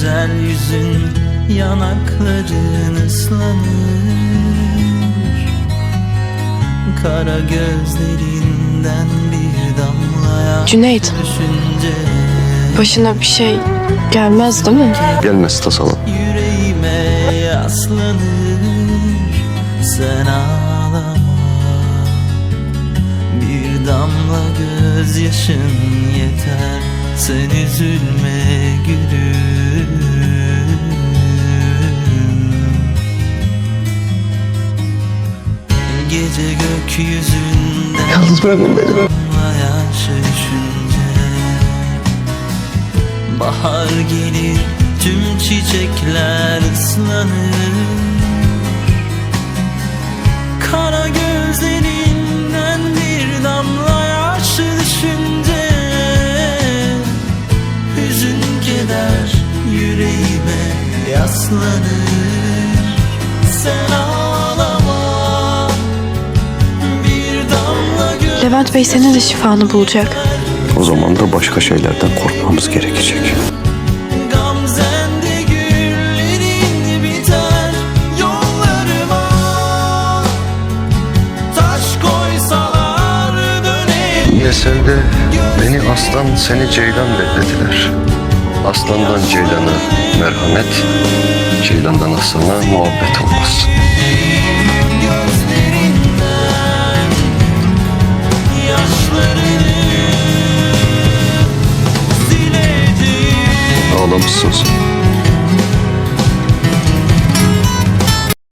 güzel yüzün yanakların ıslanır Kara gözlerinden bir damla yaş Cüneyt. düşünce Başına bir şey gelmez değil mi? Gelmez tasalım. Yüreğime yaslanır Sen ağlama Bir damla gözyaşın yeter Sen üzülme gülüm. Gece gökyüzünden Yalnız bırakma beni. düşünce. Bahar gelir tüm çiçekler ıslanır yaslanır Sen ağlama bir damla göz Levent Bey senin de şifanı bulacak. O zaman da başka şeylerden korkmamız gerekecek. Dönerim Yeselde beni aslan seni ceylan beklediler. Aslandan ceylana merhamet, ceylandan aslana muhabbet olmaz. Ağlamışsın sen.